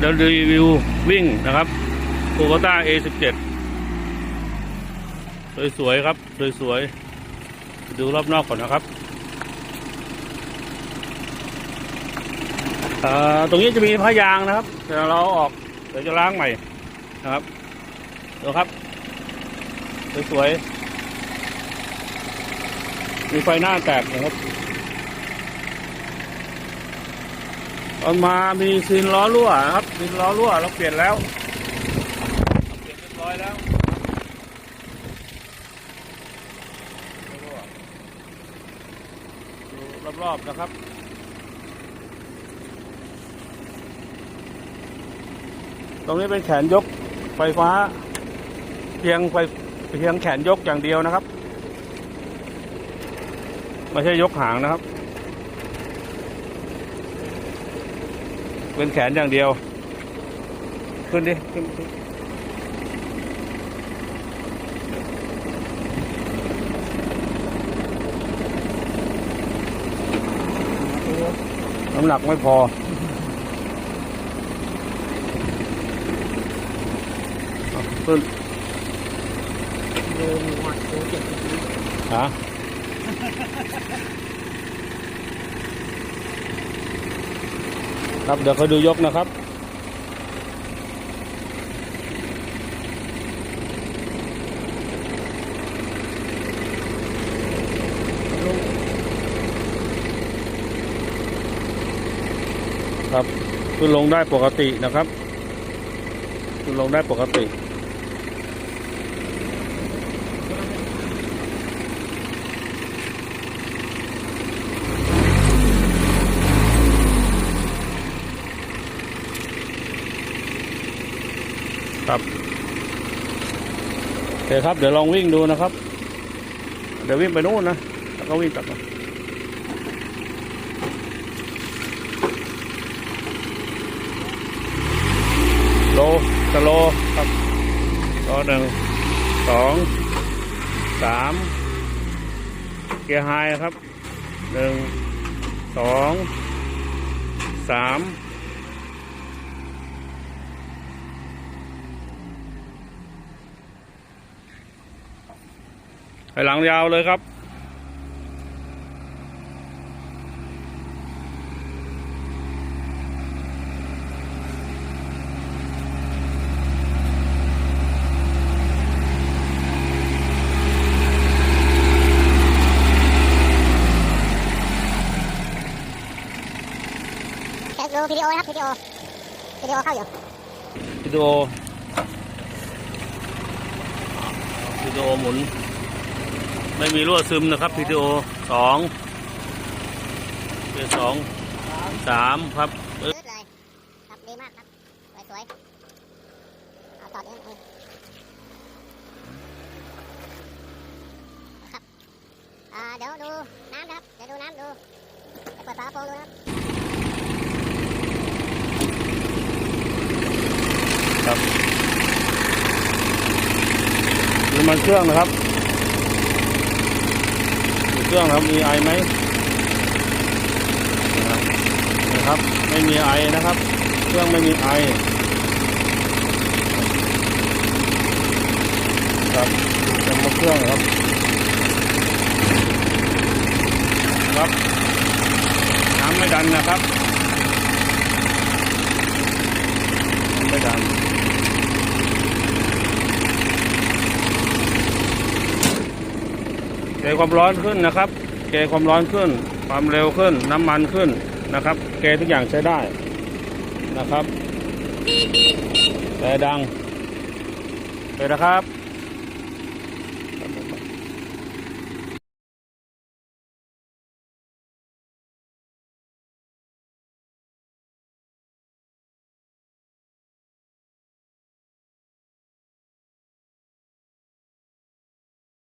เดี๋ยวรีวิววิ่งนะครับโคโ a ต้า A17 สวยๆครับ สวยๆ ดูรอบนอกก่อนนะครับอ่อตรงนี้จะมีผ้ายางนะครับเดี๋ยวเราอาออกเดี๋ยวจะล้างใหม่นะครับดูครับ สวยๆ มีไฟหน้าแตกนะครับ ตอนมามีซีนล้อรั่วครับซีนล้อรั่วเราเปลี่ยนแล้วเปลี่ยนเรียบร้อยแล้วดูรอบๆนะครับตรงนี้เป็นแขนยกไฟฟ้า เพียงไฟเพียงแขนยกอย่างเดียวนะครับ ไม่ใช่ยกหางนะครับ เป็นแขนอย่างเดียว ขึ้นดิขึ้นขึ้นน้ำหนักไม่พอเอาขึ้นเดินหัดโตเจ็ดสิบวิฮะ ครับเดี๋ยวเขาดูยกนะครับครับขึ้นลงได้ปกตินะครับขึ้นลงได้ปกติ ครับโอเคครับ เดี๋ยวลองวิ่งดูนะครับ เดี๋ยววิ่งไปนู่นนะแล้วก็วิ่งกลับมาโลสโลครับก็หนึ่งสองสามเกียร์ไฮครับหนึ่งสองสาม ไปหลังยาวเลยครับแค่ดูวิดีโอนะครับวิดีโอวิดีโอเข้าอยู่วิดีโอวิดีโอหมุน ไม่มีรั่วซึมนะครับวิดีโอสองเป็นสองสามครับยืดเลยครับดีมากครับสวยๆเอาต่อเนื่องครับอ่าเดี๋ยวดูน้ำนะครับเดี๋ยวดูน้ำดูเดี๋ยวเปิดฝากระโปรงดูนะครับครับดูมันเครื่องนะครับดู เครื่องครับมีไอไหมนะครับ ไม่มีไอนะครับ เครื่องไม่มีไอครับเป็นเครื่องครับ ครับน้ำไม่ดันนะครับไม่ดัน เกย ความร้อนขึ้นนะครับเกยความร้อนขึ้น ความเร็วขึ้น น้ำมันขึ้นนะครับเกยทุกอย่างใช้ได้นะครับแต่ดังเลยนะครับ